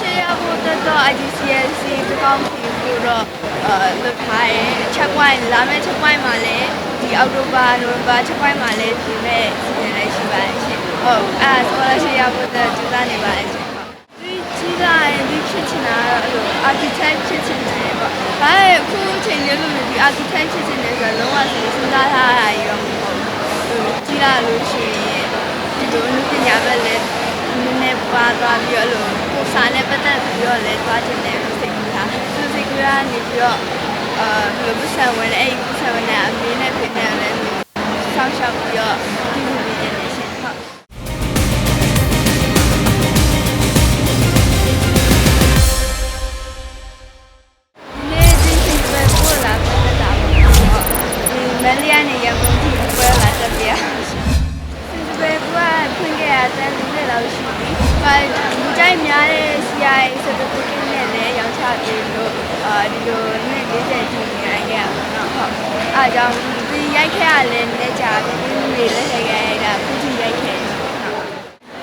ရှယ်ရဖို့အတွက်တော့ IGCSC တကောင်းပြီလို့တော့အဲလုပ်ထားတယ်ချက်ပွိုင်းလာမယ့်ချက်ပွိုင်းမှာလည်းဒီအောက်တိုဘာနိုဝင်ဘာချက်ပွိုင်းမှာလည်းပြင်မဲ့စီစဉ်လေးရှိပါတယ်ရှင်ဟုတ်အဲ scholarship ရဖို့အတွက်ကြိုးစားနေပါတယ်ရှင်ဟုတ်ဒီကြီးလာရင်ဒီဖြစ်ချင်တာတော့အဲ့လို architect ဖြစ်ချင်တယ်ပေါ့ဒါပေမဲ့အခုအချိန်လေးလို့ဒီ architect ဖြစ်ချင်တယ်ဆိုတော့လုံးဝစဉ်းစားထားတာရောမဟုတ်ဘူးကြီးလာလို့ရှိရင်ဒီလိုအမှုပညာပဲလဲန ည်းနည်းပါသွားပြီးတော့လို့ကိုစာနဲ့ပတ်သက်ပြီးတော့လဲသွားချင်တယ်စိတ်ကူးတာသူစိတ်ကူးရနေပြီးတော့အာဘယ်လိုပတ်စံဝင်အဲ့ဒီပတ်စံဝင်တဲ့အမေနဲ့ဖေနဲ့လည်းဆောင်းရှောက်ပြီးတော့ဒီလိုလေးနေရှင်ဟုတ်နေ့ဒီစိတ်ပဲပို့လာပြတာပေါ့ဒီမလျာနေရကုန်ကြည့်ပွဲလာတက်ပြစိတ်ပဲကဖွင့်ခဲ့ရတဲ့လူတွေလောက်ရှိပြီ။ ဘာလူကြိုက်များတဲ့ CIA certificate နဲ့လည်းရောင်းချပေးလို့အာဒီလိုနေ့40ကျူနေရခဲ့ရပါတော့ဟုတ်။အားကြောင့်ဒီရိုက်ခဲ့ရလဲလက်ချပြီးပြီးတွေလက်ထည့်ခဲ့ရတာခုထိရိုက်ခဲ့တယ်ဟုတ်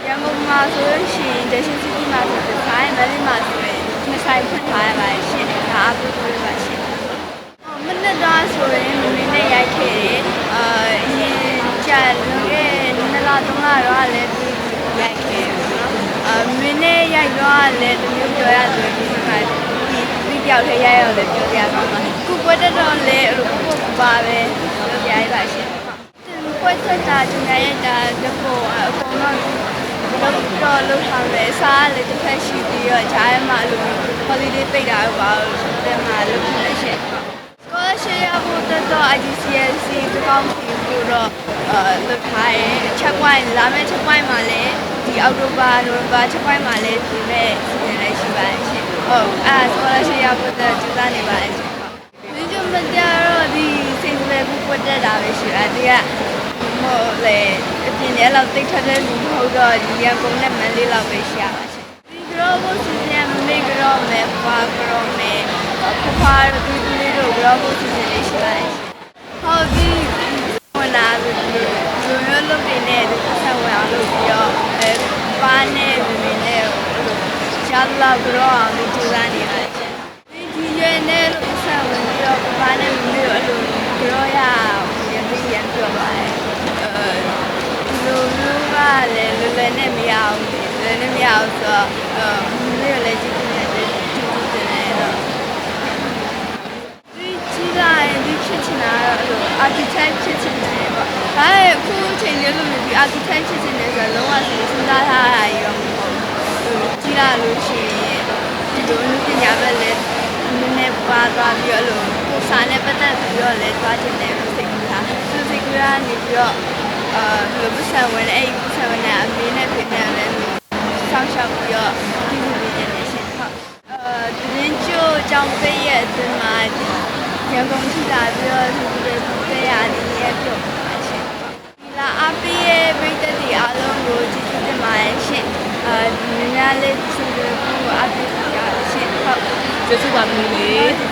။ရန်ကုန်မှာဆိုလို့ရှိရင်ဒရှင်စီတီမှာဆိုတော့ဆိုင်မလေးမှာဆိုရင်နှစ်ဆိုင်ဖွင့်ထားရပါရှင့်။ဒါအပူတူပါရှင့်။မနက်သားဆိုရင်မင်းနဲ့ရိုက်ခဲ့တယ်။အာအရင်ကြာလွန်ခဲ့နှစ်လသုံးလတော့လည်းပြီးရိုက်ခဲ့တယ်နော်။အာမင်းနဲ့ ရိုက်တော့လည်းတမျိုးပြောရဆိုရင်ဒီမှာဒီဒီပြောက်ထဲရိုက်ရောလည်းပြောပြပါမှာ။ခုပွဲတက်တော့လည်းအဲ့လိုပုတ်ပါပဲပြောပြရပါရှင်။ပွဲတက်တာကျန်ရတာတဖို့အကုန်လုံးလောက်တော့လောက်ထားမယ်စားလည်းတစ်ဖက်ရှိပြီးတော့ဂျားမှာလို့ holiday ပိတ်တာတော့ပါလို့တဲ့မှာလုပ်နေရှင့် scholarship ရဖို့အတွက်တော့ IGCSC တကောင်းပြီလို့တော့အဲလုပ်ထားတယ်ချက်ပွိုင်းလာမယ့်ချက်ပွိုင်းမှာလည်းဒီ အောက်တိုဘာနိုဝင်ဘာချက်ပွိုင်းမှာလည်းပြင်မဲ့စီစဉ်လေးရှိပါတယ်ရှင်ဟုတ်အဲ scholarship ရဖို့အတွက်ကြိုးစားနေပါတယ်ရှင်ဟုတ်ဒီကျမကတော့ဒီစိတ်ပဲဘူးပွတ်တက်တာပဲရှိတယ်ဒီကဟိုလေအပြင်ထဲလောက်တိတ်ထက်တဲ့လူမဟုတ်တော့ဒီရန်ကုန်နဲ့မန္တလေးလောက်ပဲရှိရပါရှင်ဒီကတော့ဘုစီစဉ်မေကတော့မေဖွာကတော့မေဖွာတော့ဒီလေးတို့ကတော့ဘုစီစဉ်လေးရှိပါတယ်ဟုတ်ဒီဝင်လာပြီးလူမျိုးလုပ်နေတယ်ဒီဆက်ဝင်အောင်လုပ်ပြီးတော့ အဲပါနဲ့မင်းနဲ့ရှာလာကတော့အောင်ဒီကြိုးစားနေရတယ်ရှင်ဒီဒီရွယ်နဲ့လို့ဆက်ဝင်ပြီးတော့ပါနဲ့မင်းတို့အဲ့လိုကြောရရပြီးရပြောပါတယ်အဲလူမျိုးကလည်းလွယ်လွယ်နဲ့မရအောင်လွယ်နဲ့မရအောင်ဆိုတော့အဲမင်းတို့လည်းကြည့်နေတယ်ကြည့်ကြည့်နေတော့ဒီကြီးလာရင်ဒီဖြစ်ချင်တာတော့အဲ့လို architect ဖြစ်ချင်တယ်ပေါ့ ဒါပေမဲ့အခုအချိန်လေးလို့ဒီ architect ဖြစ်ချင်တယ်ဆိုတော့လုံးဝစဉ်းစားထားတာရောမဟုတ်ဘူးကြီးလာလို့ရှိရင်ဒီလိုအမှုပညာပဲလဲနည်းနည်းပါသွားပြီးတော့လို့ကိုစာနဲ့ပတ်သက်ပြီးတော့လဲသွားချင်တယ်စိတ်ကူးတာသူစိတ်ကူးရနေပြီးတော့အာဘယ်လိုပတ်စံဝင်အဲ့ဒီပတ်စံဝင်တဲ့အမေနဲ့ဖေနဲ့လည်းဆောင်းရှောက်ပြီးတော့ဒီလိုလေးနေရှင်ဟုတ်အာတင်းချိုးကြောင်ပေးရဲ့အတွင်းမှာရန်ကုန်ထိလာပြီးတော့ဒီလိုပေးရတယ်ရဲ့ပြုတ်ပါရှင်ဒီ လာအပီးရဲ့ပြည်သက်တွေအားလုံးကိုကြည့်ကြည့်တင်ပါတယ်ရှင်အာဒီများလေးသူတို့ကိုအပီးပြရရှင်ဟုတ်ကျေးဇူးပါမီးလေးဒီ